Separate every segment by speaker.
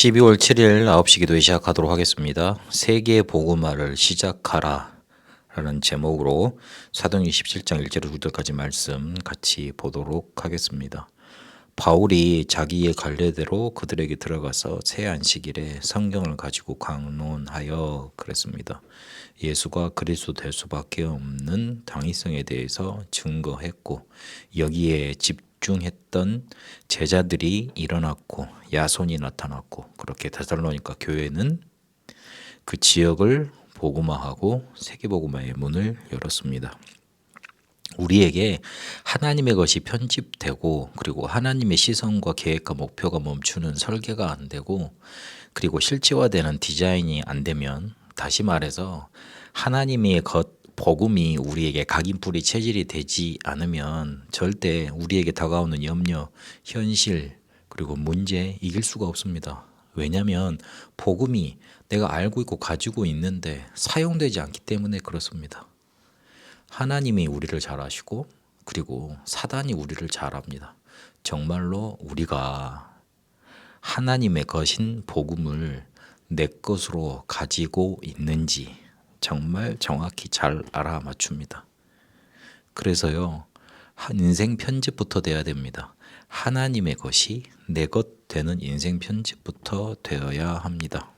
Speaker 1: 12월 7일 9시 기도에 시작하도록 하겠습니다. 세계 복음화를 시작하라 라는 제목으로 사도행 17장 1절로 9절까지 말씀 같이 보도록 하겠습니다. 바울이 자기의 관례대로 그들에게 들어가서 새 안식일에 성경을 가지고 강론하여 그랬습니다. 예수가 그리스도 될 수밖에 없는 당위성에 대해서 증거했고 여기에 집 중했던 제자들이 일어났고 야손이 나타났고 그렇게 데살로니가 교회는 그 지역을 복음화하고 세계 복음화의 문을 열었습니다. 우리에게 하나님의 것이 편집되고 그리고 하나님의 시선과 계획과 목표가 멈추는 설계가 안 되고 그리고 실제화되는 디자인이 안 되면 다시 말해서 하나님의 것 복음이 우리에게 각인뿌리 체질이 되지 않으면 절대 우리에게 다가오는 염려, 현실 그리고 문제 이길 수가 없습니다. 왜냐하면 복음이 내가 알고 있고 가지고 있는데 사용되지 않기 때문에 그렇습니다. 하나님이 우리를 잘 아시고 그리고 사단이 우리를 잘 압니다. 정말로 우리가 하나님의 것인 복음을 내 것으로 가지고 있는지 정말 정확히 잘 알아 맞춥니다. 그래서요, 인생 편집부터 돼야 됩니다. 하나님의 것이 내 것 되는 인생 편집부터 되어야 합니다.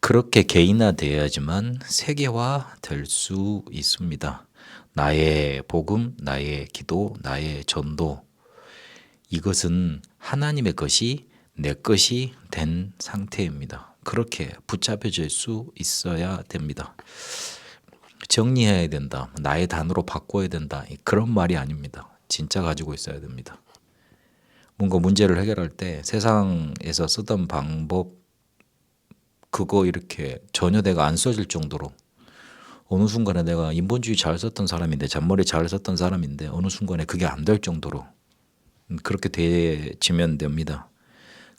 Speaker 1: 그렇게 개인화되어야지만 세계화 될 수 있습니다. 나의 복음, 나의 기도, 나의 전도 이것은 하나님의 것이 내 것이 된 상태입니다. 그렇게 붙잡혀질 수 있어야 됩니다. 정리해야 된다. 나의 단어로 바꿔야 된다. 그런 말이 아닙니다. 진짜 가지고 있어야 됩니다. 뭔가 문제를 해결할 때 세상에서 쓰던 방법 그거 이렇게 전혀 내가 안 써질 정도로 어느 순간에 내가 인본주의 잘 썼던 사람인데 잔머리 잘 썼던 사람인데 어느 순간에 그게 안 될 정도로 그렇게 되지면 됩니다.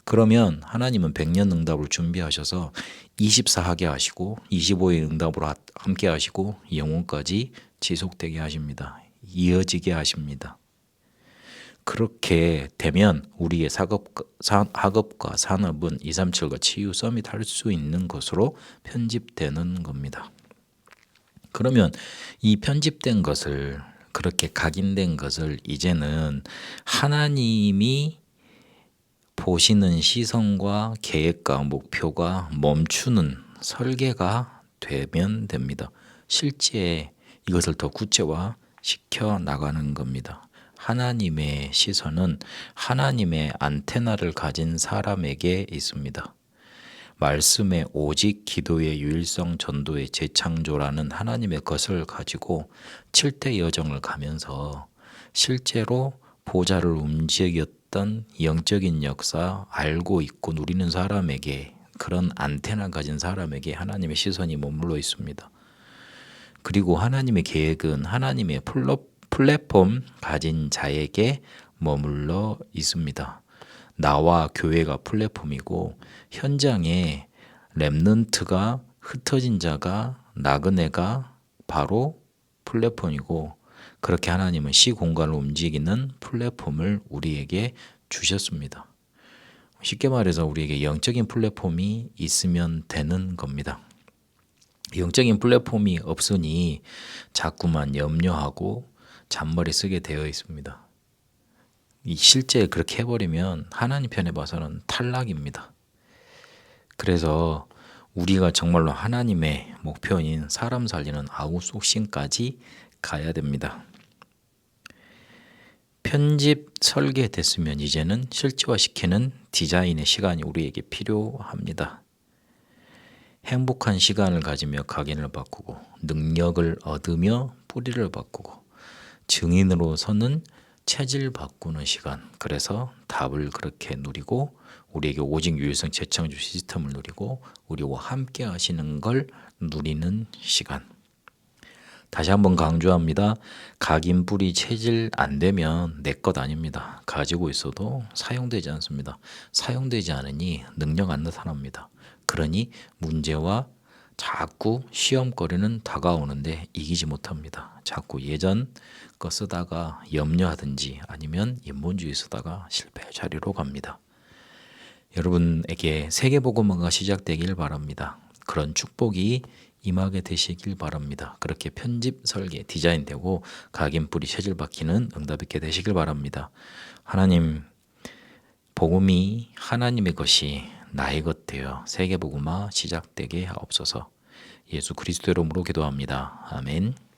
Speaker 1: 그러면 하나님은 100년 응답을 준비하셔서 24하게 하시고 25의 응답으로 함께 하시고 영혼까지 지속되게 하십니다. 이어지게 하십니다. 그렇게 되면 우리의 사업, 학업과 산업은 237과 치유 서밋 할 수 있는 것으로 편집되는 겁니다. 그러면 이 편집된 것을 그렇게 각인된 것을 이제는 하나님이 보시는 시선과 계획과 목표가 멈추는 설계가 되면 됩니다. 실제 이것을 더 구체화 시켜 나가는 겁니다. 하나님의 시선은 하나님의 안테나를 가진 사람에게 있습니다. 말씀의 오직 기도의 유일성 전도의 재창조라는 하나님의 것을 가지고 7대 여정을 가면서 실제로 보좌를 움직였 던 영적인 역사 알고 있고 누리는 사람에게 그런 안테나 가진 사람에게 하나님의 시선이 머물러 있습니다. 그리고 하나님의 계획은 하나님의 플랫폼 가진 자에게 머물러 있습니다. 나와 교회가 플랫폼이고 현장에 랩넌트가 흩어진 자가 나그네가 바로 플랫폼이고 그렇게 하나님은 시 공간을 움직이는 플랫폼을 우리에게 주셨습니다. 쉽게 말해서 우리에게 영적인 플랫폼이 있으면 되는 겁니다. 영적인 플랫폼이 없으니 자꾸만 염려하고 잔머리 쓰게 되어 있습니다. 실제 그렇게 해버리면 하나님 편에 봐서는 탈락입니다. 그래서 우리가 정말로 하나님의 목표인 사람 살리는 아웃소싱까지 가야 됩니다. 편집 설계됐으면 이제는 실제화시키는 디자인의 시간이 우리에게 필요합니다. 행복한 시간을 가지며 각인을 바꾸고 능력을 얻으며 뿌리를 바꾸고 증인으로 서는 체질 바꾸는 시간. 그래서 답을 그렇게 누리고 우리에게 오직 유일성 재창조 시스템을 누리고 우리와 함께 하시는 걸 누리는 시간. 다시 한번 강조합니다. 각인 뿌리 체질 안 되면 내 것 아닙니다. 가지고 있어도 사용되지 않습니다. 사용되지 않으니 능력 안 나타납니다. 그러니 문제와 자꾸 시험거리는 다가오는데 이기지 못합니다. 자꾸 예전 거 쓰다가 염려하든지 아니면 인본주의 쓰다가 실패 자리로 갑니다. 여러분에게 세계복음화가 시작되길 바랍니다. 그런 축복이 임하게 되시길 바랍니다. 그렇게 편집, 설계, 디자인되고 각인뿌리 체질 박히는 응답 있게 되시길 바랍니다. 하나님 복음이 하나님의 것이 나의 것 되어 세계 복음화 시작되게 하옵소서. 예수 그리스도 이름으로 기도합니다. 아멘.